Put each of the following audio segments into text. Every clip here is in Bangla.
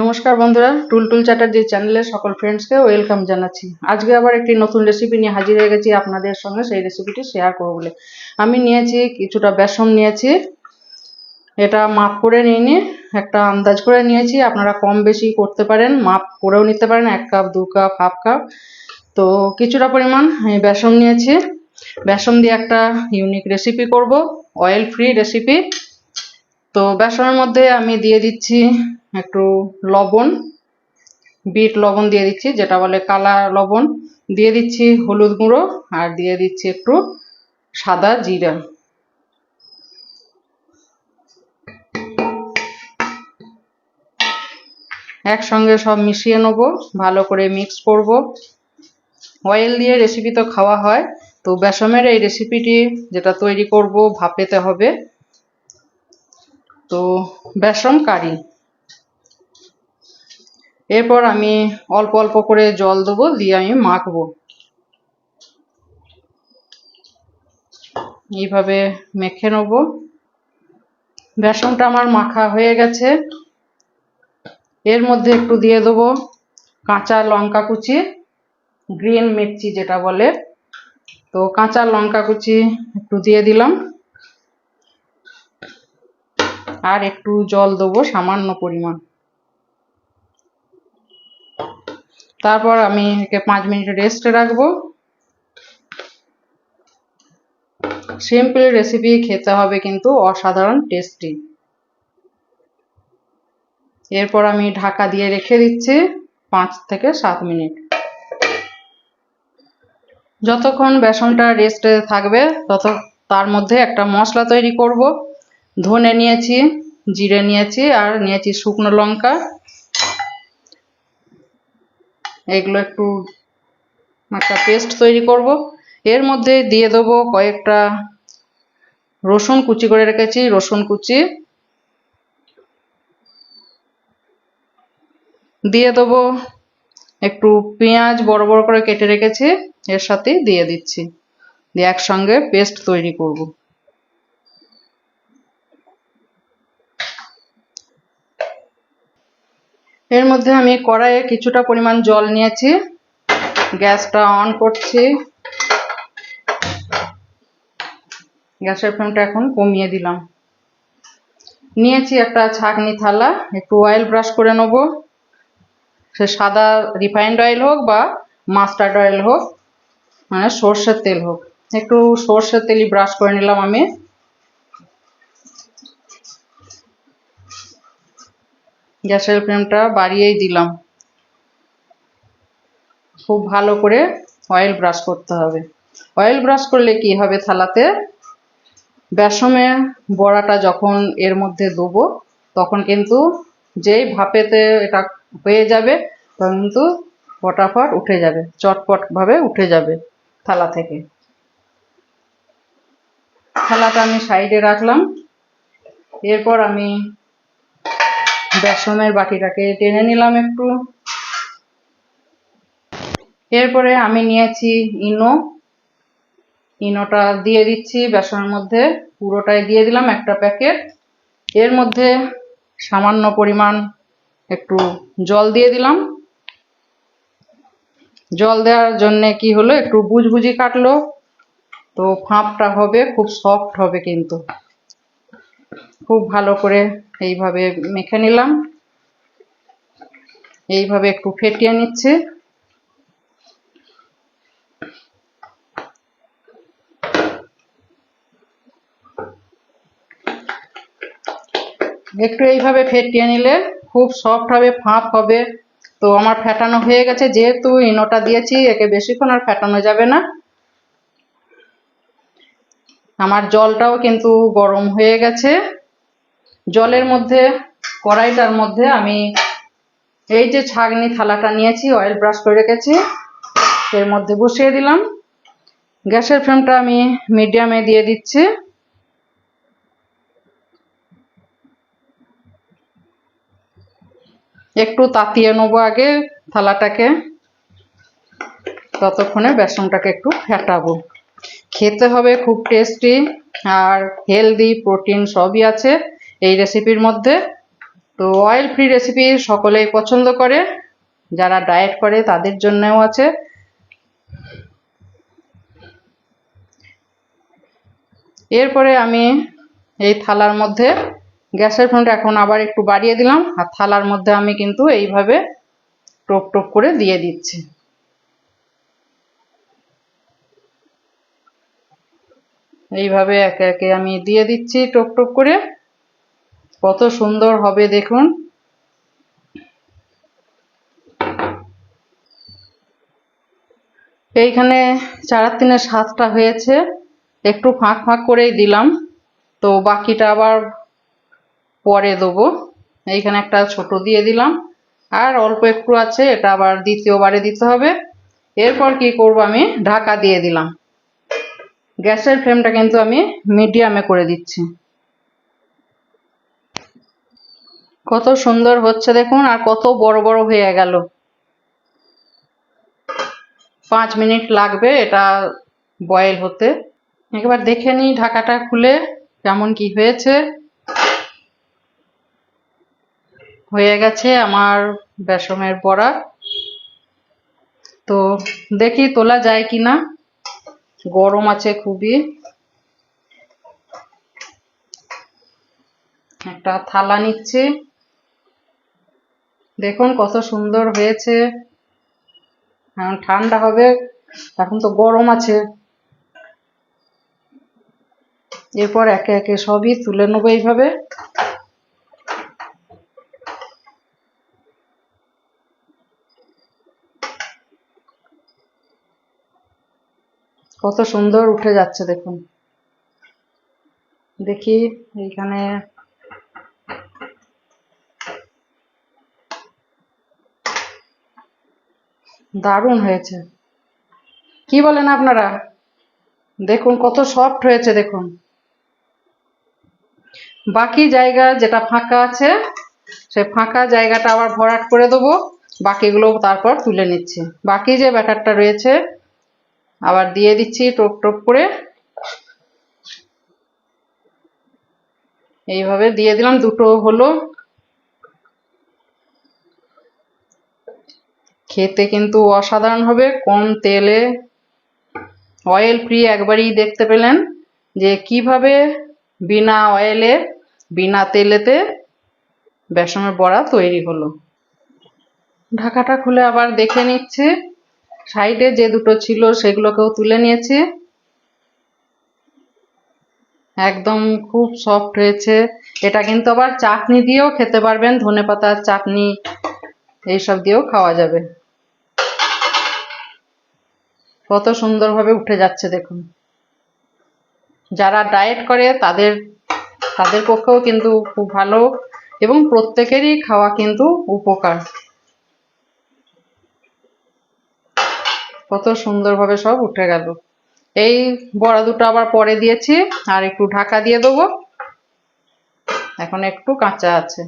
নমস্কার বন্ধুরা, টুলটুল চ্যাটার্জি চ্যানেলে সকল ফ্রেন্ডসকে ওয়েলকাম জানাচ্ছি। আজকে আবার একটি নতুন রেসিপি নিয়ে হাজির হয়ে গেছি আপনাদের সঙ্গে, সেই রেসিপিটি শেয়ার করব বলে। আমি নিয়েছি কিছুটা বেসন নিয়েছি, এটা মাপ করে নিয়ে একটা আন্দাজ করে নিয়েছি, আপনারা কম বেশি করতে পারেন, মাপ করেও নিতে পারেন, এক কাপ দু কাপ হাফ কাপ তো কিছুটা পরিমাণ আমি বেসন নিয়েছি, বেসন দিয়ে একটা ইউনিক রেসিপি করব অয়েল ফ্রি রেসিপি তো বেসনের মধ্যে আমি দিয়ে দিচ্ছি একটু লবণ, বিট লবণ দিয়ে দিচ্ছি, যেটা বলে কালা লবণ। দিয়ে দিচ্ছি হলুদ গুঁড়ো আর দিয়ে দিচ্ছি একটু সাদা জিরা। একসঙ্গে সব মিশিয়ে নেব, ভালো করে মিক্স করব। অয়েল দিয়ে রেসিপি তো খাওয়া হয়, তো বেসমের এই রেসিপিটি যেটা তৈরি করব ভাপেতে হবে। তো বেসম কারি। এরপর আমি অল্প অল্প করে জল দেবো, দিয়ে আমি মাখবো। এইভাবে মেখে নেব। বেসনটা আমার মাখা হয়ে গেছে। এর মধ্যে একটু দিয়ে দেবো কাঁচা লঙ্কা কুচি, গ্রিন মির্চি যেটা বলে। তো কাঁচা লঙ্কা কুচি একটু দিয়ে দিলাম। আর একটু জল দেবো সামান্য পরিমাণ। তারপর আমি একে পাঁচ মিনিট রেস্টে রাখব। সিম্পল রেসিপি খেতে হবে কিন্তু অসাধারণ টেস্টি। এরপর আমি ঢাকা দিয়ে রেখে দিচ্ছি পাঁচ থেকে সাত মিনিট। যতক্ষণ বেসনটা রেস্টে থাকবে তত তার মধ্যে একটা মশলা তৈরি করব। ধনে নিয়েছি, জিরে নিয়েছি আর নিয়েছি শুকনো লঙ্কা। এগুলো একটু একটা পেস্ট তৈরি করব। এর মধ্যে দিয়ে দেবো কয়েকটা রসুন কুচি করে রেখেছি, রসুন কুচি। দিয়ে দেবো একটু পেঁয়াজ বড় বড় করে কেটে রেখেছি, এর সাথে দিয়ে দিচ্ছি। দিয়ে একসঙ্গে পেস্ট তৈরি করব। এর মধ্যে আমি কড়াইয়ে কিছুটা পরিমাণ জল নিয়েছি। গ্যাসটা অন করছি। গ্যাসের ফ্লেমটা এখন কমিয়ে দিলাম। নিয়েছি একটা ছাঁকনি থালা, একটু অয়েল ব্রাশ করে নেব। সে সাদা রিফাইন্ড অয়েল হোক বা মাস্টার্ড অয়েল হোক মানে সর্ষের তেল হোক। একটু সর্ষের তেলই ব্রাশ করে নিলাম আমি। গ্যাসের ফ্লেমটা বাড়িয়েই দিলাম। খুব ভালো করে অয়েল ব্রাশ করতে হবে। অয়েল ব্রাশ করলে কি হবে থালাতে? বেসমে বড়াটা যখন এর মধ্যে দেবো, তখন কিন্তু যেই ভাপেতে এটা হয়ে যাবে, তখন কিন্তু ফটাফট উঠে যাবে, চটপটভাবে উঠে যাবে থালা থেকে। থালাটা আমি সাইডে রাখলাম। এরপর আমি বেসনের বাটিটাকে টেনে নিলাম একটু। এরপরে আমি নিয়েছি ইনো। ইনোটা দিয়ে দিচ্ছি বেসনের মধ্যে। পুরোটাই দিয়ে দিলাম একটা প্যাকেট। এর মধ্যে সামান্য পরিমাণ একটু জল দিয়ে দিলাম। জল দেওয়ার জন্যে কি হলো? একটু বুঝবুঝি কাটলো। তো ফাঁপটা হবে, খুব সফট হবে কিন্তু। খুব ভালো করে এইভাবে মেখে নিলাম। এইভাবে একটু ফেটিয়ে নিচ্ছে। একটু এইভাবে ফেটিয়ে নিলে খুব সফট হবে, ফাঁপ হবে। তো আমার ফেটানো হয়ে গেছে, যেহেতু ইনোটা দিয়েছি, একে বেশিক্ষণ আর ফেটানো যাবে না। আমার জলটাও কিন্তু গরম হয়ে গেছে। জলের মধ্যে, কড়াইটার মধ্যে আমি এই যে ছাগনি থালাটা নিয়েছি অয়েল ব্রাশ করে রেখেছি, এর মধ্যে বসিয়ে দিলাম। গ্যাসের ফ্লেমটা আমি মিডিয়ামে দিয়ে দিচ্ছি। একটু তাতিয়ে নেব আগে থালাটাকে। ততক্ষণে বেসনটাকে একটু ফেটাবো। খেতে হবে, খুব টেস্টি আর হেলদি প্রোটিন সবই আছে। এই রেসিপির মধ্যে। তো অয়েল ফ্রি রেসিপি সকলেই পছন্দ করে। যারা ডায়েট করে, তাদের জন্যও আছে। এরপরে আমি এই থালার মধ্যে, গ্যাসের ফ্লেমটা এখন আবার একটু বাড়িয়ে দিলাম। আর থালার মধ্যে আমি কিন্তু এইভাবে টোপ টোপ করে দিয়ে দিচ্ছি। এইভাবে একে একে আমি দিয়ে দিচ্ছি টোপ টোপ করে। কত সুন্দর হবে দেখুন। এইখানে চারার তিনে সাতটা হয়েছে। একটু ফাঁক ফাঁক করেই দিলাম। তো বাকিটা আবার পরে দেবো। এইখানে একটা ছোট দিয়ে দিলাম। আর অল্প একটু আছে, এটা আবার দ্বিতীয়বারে দিতে হবে। এরপর কি করব আমি? ঢাকা দিয়ে দিলাম। গ্যাসের ফ্লেমটা কিন্তু আমি মিডিয়ামে করে দিচ্ছি। কত সুন্দর হচ্ছে দেখুন, আর কত বড় বড় হয়ে গেল। পাঁচ মিনিট লাগবে এটা বয়েল হতে। একবার দেখে নিই ঢাকাটা খুলে কেমন কি হয়েছে। হয়ে গেছে আমার বেসমের বড়া। তো দেখি তোলা যায় কি না গরম আছে খুবই। একটা থালা নিচ্ছি। দেখুন কত সুন্দর হয়েছে। এখন ঠান্ডা হবে, এখন তো গরম আছে। এরপর একে একে সবই তুলে নেব এইভাবে। কত সুন্দর উঠে যাচ্ছে দেখুন। দেখি এইখানে দারুণ হয়েছে। কি বলেন আপনারা? দেখুন, কত সফট হয়েছে, দেখুন। বাকি জায়গা যেটা ফাঁকা আছে, সে ফাঁকা জায়গাটা আবার ভরাট করে দেবো। বাকিগুলো তারপর তুলে নিচ্ছি। বাকি যে ব্যাটারটা রয়েছে, আবার দিয়ে দিচ্ছি টোপ টোপ করে। এইভাবে দিয়ে দিলাম, দুটো হলো। খেতে কিন্তু অসাধারণ হবে। কম তেলে অয়েল ফ্রি একবারই দেখতে পেলেন যে কীভাবে বিনা অয়েলে বিনা তেলেতে বেসনের বড়া তৈরি হলো। ঢাকাটা খুলে আবার দেখে নিচ্ছি। সাইডে যে দুটো ছিল সেগুলোকেও তুলে নিয়েছি। একদম খুব সফট হয়েছে। এটা কিন্তু আবার চাটনি দিয়েও খেতে পারবেন। ধনে পাতার চাটনি এইসব দিয়েও খাওয়া যাবে। কত সুন্দরভাবে উঠে যাচ্ছে দেখুন। যারা ডায়েট করে তাদের তাদের পক্ষেও কিন্তু খুব ভালো এবং প্রত্যেকেরই খাওয়া কিন্তু উপকার। কত সুন্দরভাবে সব উঠে গেল। এই বড়া দুটো আবার পরে দিয়েছি, আর একটু ঢাকা দিয়ে দেবো। এখন একটু কাঁচা আছে।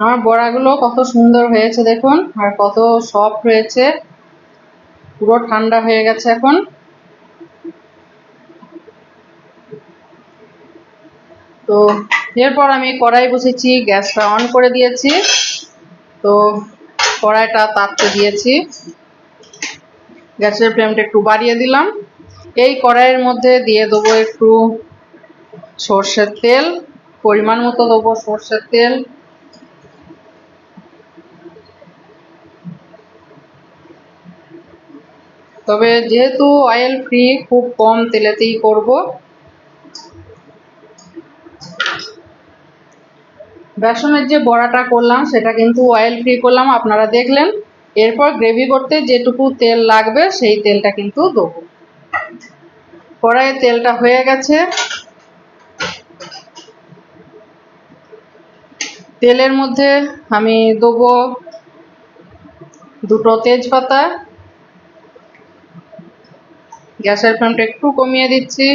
আমার বড়াগুলো কত সুন্দর হয়েছে দেখুন, আর কত সফট হয়েছে। পুরো ঠান্ডা হয়ে গেছে এখন। তো এরপর আমি কড়াই বসেছি, গ্যাসটা অন করে দিয়েছি। তো কড়াইটা তাপতে দিয়েছি। গ্যাসের ফ্লেমটা একটু বাড়িয়ে দিলাম। এই কড়াইয়ের মধ্যে দিয়ে দেবো একটু সর্ষের তেল, পরিমাণ মতো দেবো সর্ষের তেল। তবে যেহেতু অয়েল ফ্রি খুব কম তেলেতেই করব। বেসনের যে বড়াটা করলাম, সেটা কিন্তু অয়েল ফ্রি করলাম, আপনারা দেখলেন। এরপর গ্রেভি করতে যেটুকু তেল লাগবে, সেই তেলটা কিন্তু দেবো। কড়াইয়ে তেলটা হয়ে গেছে। তেলের মধ্যে আমি দেবো দুটো তেজপাতা। গ্যাসের ফ্লেমটা একটু কমিয়ে দিচ্ছি।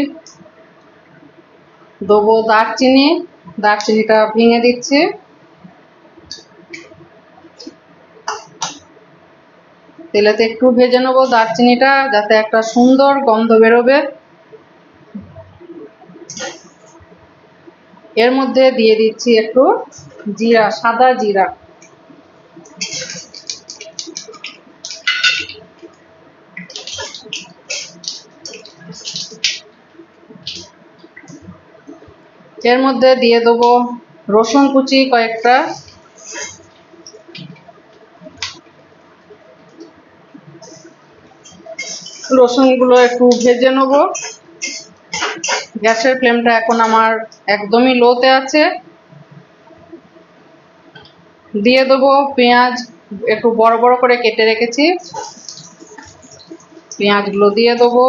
দেবো দারচিনি, দারচিনিটা ভেঙে দিচ্ছি। তেলেতে একটু ভেজে নেব দারচিনিটা যাতে একটা সুন্দর গন্ধ বেরোবে। এর মধ্যে দিয়ে দিচ্ছি একটু জিরা, সাদা জিরা। এর মধ্যে দিয়ে দেবো রসুন কুচি কয়েকটা। রসুনগুলো একটু ভেজে নেব। গ্যাসের ফ্লেমটা এখন আমার একদমই লোতে আছে। দিয়ে দেবো পেঁয়াজ, একটু বড় বড় করে কেটে রেখেছি। পেঁয়াজগুলো দিয়ে দেবো।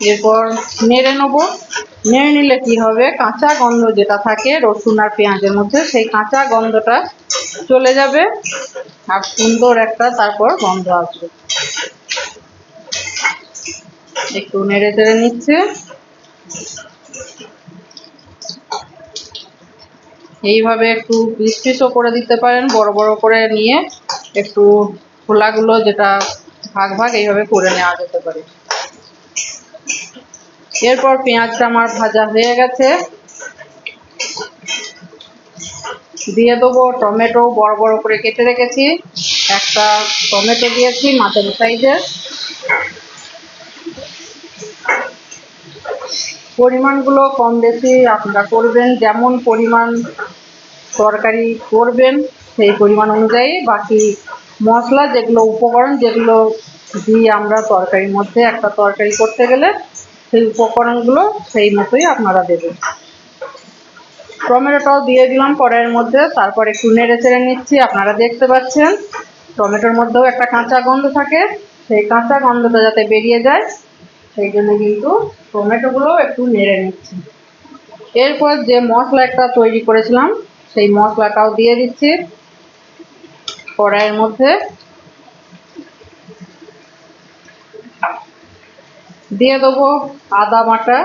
এরপর নেড়ে নেব। নেড়ে নিলে কি হবে? কাঁচা গন্ধ যেটা থাকে, রসুন আর পেঁয়াজের মধ্যে, সেই কাঁচা গন্ধটা চলে যাবে আর সুন্দর একটা তারপর গন্ধ আসবে। একটু নেড়ে চেড়ে নিচ্ছে। এইভাবে একটু পিস পিসও করে দিতে পারেন, বড় বড় করে নিয়ে একটু খোলাগুলো যেটা ভাগ ভাগ এইভাবে করে নেওয়া যেতে পারে। এরপর পেঁয়াজটা আমার ভাজা হয়ে গেছে। দিয়ে দেবো টমেটো বড় বড় করে কেটে রেখেছি। একটা টমেটো দিয়েছি মাঝারি সাইজের। পরিমাণগুলো কম বেশি আপনারা করবেন, যেমন পরিমাণ তরকারি করবেন সেই পরিমাণ অনুযায়ী। বাকি মশলা যেগুলো উপকরণ যেগুলো দিই আমরা তরকারির মধ্যে একটা তরকারি করতে গেলে সেই উপকরণগুলো সেই মতোই আপনারা দেবেন। টমেটোটাও দিয়ে দিলাম কড়াইয়ের মধ্যে, তারপর একটু নেড়ে চেড়ে নিচ্ছি, আপনারা দেখতে পাচ্ছেন। টমেটোর মধ্যেও একটা কাঁচা গন্ধ থাকে, সেই কাঁচা গন্ধটা যাতে বেরিয়ে যায়, সেই জন্য কিন্তু টমেটোগুলোও একটু নেড়ে নিচ্ছি। এরপর যে মশলা একটা তৈরি করেছিলাম, সেই মশলাটাও দিয়ে দিচ্ছি। কড়াইয়ের মধ্যে দিয়ে দেবো আদা বাটা।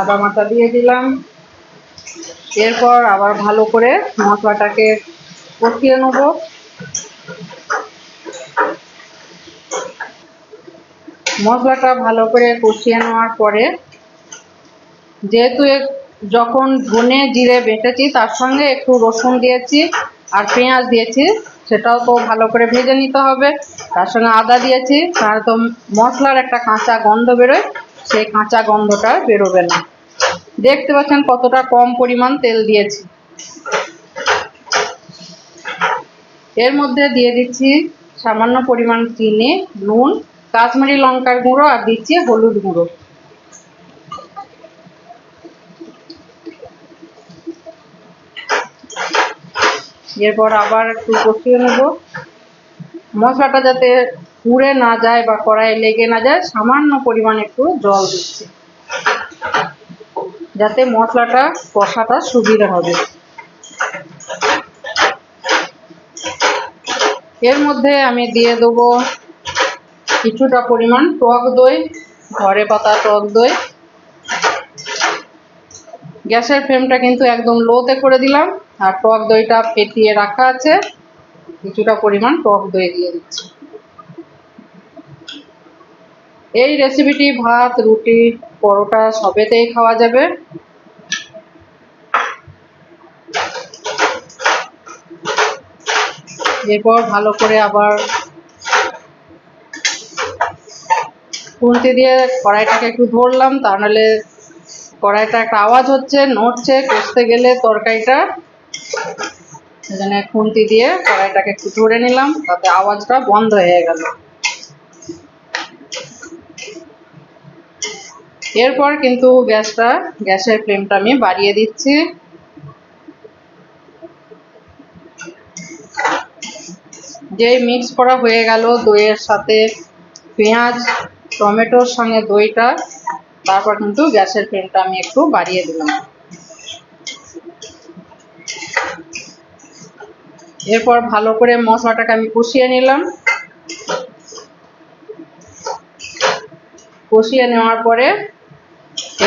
আদা বাটা দিয়ে দিলাম। এরপর আবার ভালো করে মশলাটাকে কষিয়ে নেব। মশলাটা ভালো করে কষিয়ে নেওয়ার পরে যেহেতু যখন ধনে জিরে বেটেছি, তার সঙ্গে একটু রসুন দিয়েছি আর পেঁয়াজ দিয়েছি। সেটাও তো ভালো করে ভেজে নিতে হবে। তার সঙ্গে আদা দিয়েছি তাহলে তো মশলার একটা কাঁচা গন্ধ বেরোয়, সেই কাঁচা গন্ধটা বেরোবে না। দেখতে পাচ্ছেন কতটা কম পরিমাণ তেল দিয়েছি। এর মধ্যে দিয়ে দিচ্ছি সামান্য পরিমাণ চিনি, নুন, কাশ্মীরি লঙ্কার গুঁড়ো আর দিচ্ছি হলুদ গুঁড়ো। এরপর আবার একটু কষিয়ে নেব। মশলাটা যাতে পুড়ে না যায় বা কড়াইয়ে লেগে না যায়, সামান্য পরিমাণ একটু জল দিচ্ছি। যাতে মশলাটা কষাটা সুবিধা হবে। এর মধ্যে আমি দিয়ে দেবো কিছুটা পরিমাণ টক দই ঘরে পাতা টক দই। গ্যাসের ফ্লেমটা কিন্তু একদম লোতে করে দিলাম। আর টক দইটা ফেটিয়ে রাখা আছে। কিছুটা পরিমাণ টক দই দিয়ে দিচ্ছি। এই রেসিপিটি ভাত, রুটি, পরোটা সবেতেই খাওয়া যাবে। এরপর ভালো করে আবার খুন্তি দিয়ে কড়াইটাকে একটু ধরলাম, তা নাহলে কড়াইটা একটা আওয়াজ হচ্ছে, নড়ছে, কষতে গেলে তরকারিটা সেজন্য খুন্তি দিয়ে কড়াইটাকে একটু ধরে নিলাম, তাতে আওয়াজটা বন্ধ হয়ে গেল। এরপর কিন্তু গ্যাসটা, গ্যাসের ফ্লেমটা আমি বাড়িয়ে দিচ্ছি। যে মিক্স করা হয়ে গেল দইয়ের সাথে পেঁয়াজ, টমেটোর সঙ্গে দইটা, তারপর কিন্তু গ্যাসের ফ্লেমটা আমি একটু বাড়িয়ে দিলাম। এরপর ভালো করে মশলাটাকে আমি কষিয়ে নিলাম। কষিয়ে নেওয়ার পরে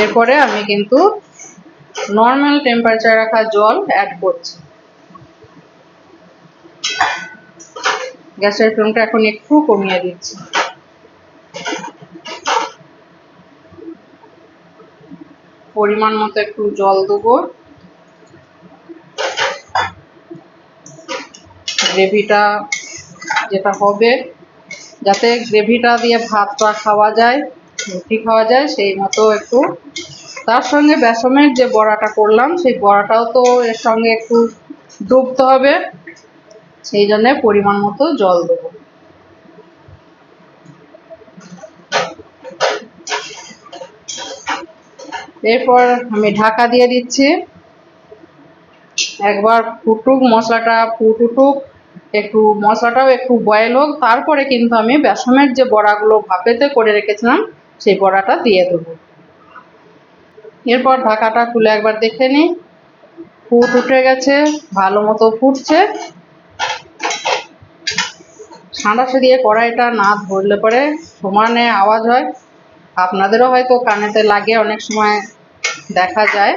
এরপরে আমি কিন্তু নর্মাল টেম্পারেচার রাখা জল অ্যাড করছি। গ্যাসের ফ্লেমটা এখন একটু কমিয়ে দিচ্ছি। পরিমাণ মতো একটু জল দেবো। গ্রেভিটা যেটা হবে, যাতে গ্রেভিটা দিয়ে ভাতটা খাওয়া যায়, রুটি খাওয়া যায়, সেই মতো একটু। তার সঙ্গে বেসমের যে বড়াটা করলাম, সেই বড়াটাও তো এর সঙ্গে একটু ডুবতে হবে, সেই জন্যে পরিমাণ মতো জল দেবো। এরপর আমি ঢাকা দিয়ে দিচ্ছি। একবার ফুটুক, মশলাটা ফুট ফুটুটুক একটু মশলাটাও একটু বয়েল হোক, তারপরে কিন্তু আমি বেসমের যে বড়াগুলো ভাপেতে করে রেখেছিলাম, সেই বড়াটা দিয়ে দেবো। এরপর ঢাকাটা খুলে একবার দেখে নিই ফুট উঠে গেছে, ভালো মতো ফুটছে। সাঁড়াশি দিয়ে কড়াইটা না ধরলে পরে সমানে আওয়াজ হয়। আপনাদেরও হয়তো কানেতে লাগে, অনেক সময় দেখা যায়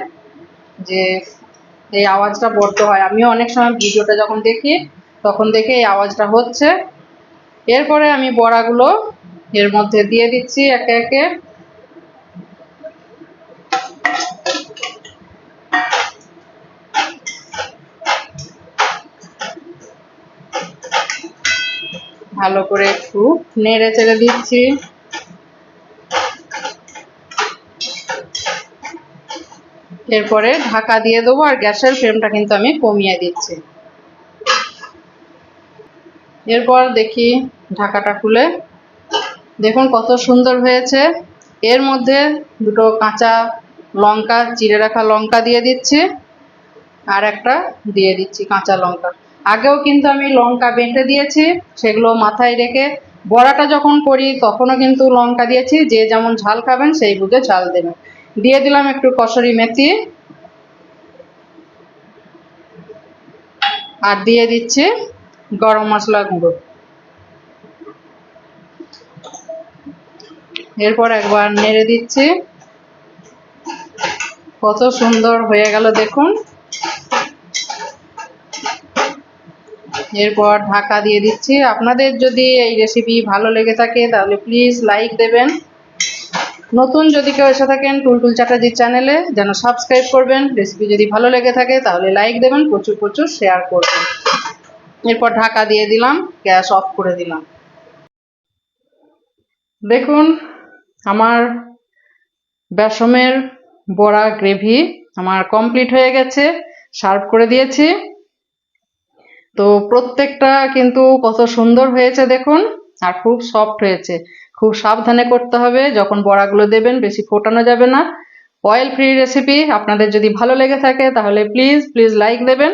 যে এই আওয়াজটা বড্ড হয়। আমিও অনেক সময় ভিডিওটা যখন দেখি তখন দেখে এই আওয়াজটা হচ্ছে। এরপরে আমি বড়াগুলো এর মধ্যে দিয়ে দিচ্ছি একে একে। ভালো করে একটু নেড়ে চেড়ে দিচ্ছি। এরপরে ঢাকা দিয়ে দেবো আর গ্যাসের ফ্লেমটা কিন্তু আমি কমিয়ে দিচ্ছি। এরপর দেখি ঢাকাটা খুলে। দেখুন কত সুন্দর হয়েছে। এর মধ্যে দুটো কাঁচা লঙ্কা, চিড়ে রাখা লঙ্কা দিয়ে দিচ্ছি আর একটা দিয়ে দিচ্ছি কাঁচা লঙ্কা। আগেও কিন্তু আমি লঙ্কা বেঁটে দিয়েছি, সেগুলো মাথায় রেখে বড়াটা যখন করি তখনও কিন্তু লঙ্কা দিয়েছি, যে যেমন ঝাল খাবেন সেই বুঝে ঝাল দেবেন। দিয়ে দিলাম একটু কসরি মেথি। আর দিয়ে দিচ্ছি গরম মশলা গুঁড়ো। এরপর একবার নেড়ে দিচ্ছি। কত সুন্দর হয়ে গেল দেখুন। এরপর ঢাকা দিয়ে দিচ্ছি। আপনাদের যদি এই রেসিপি ভালো লেগে থাকে, তাহলে প্লিজ লাইক দেবেন। নতুন যদি কেউ এসে থাকেন, টুলটুল চ্যাটার্জির চ্যানেলে যেন সাবস্ক্রাইব করবেন। রেসিপি যদি ভালো লেগে থাকে, তাহলে লাইক দেবেন, প্রচুর প্রচুর শেয়ার করবেন। এরপর ঢাকা দিয়ে দিলাম, গ্যাস অফ করে দিলাম। দেখুন, আমার বেসমের বড়া গ্রেভি আমার কমপ্লিট হয়ে গেছে, সার্ভ করে দিয়েছি। তো প্রত্যেকটা কিন্তু কত সুন্দর হয়েছে দেখুন, আর খুব সফট হয়েছে। খুব সাবধানে করতে হবে, যখন বড়াগুলো দেবেন বেশি ফোটানো যাবে না। অয়েল ফ্রি রেসিপি আপনাদের যদি ভালো লেগে থাকে তাহলে প্লিজ প্লিজ লাইক দেবেন।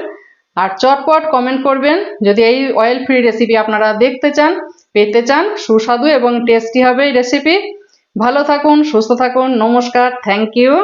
আর চটপট কমেন্ট করবেন যদি এই অয়েল ফ্রি রেসিপি আপনারা দেখতে চান, পেতে চান, সুস্বাদু এবং টেস্টি হবে এই রেসিপি ভালো থাকুন, সুস্থ থাকুন, নমস্কার থ্যাংক ইউ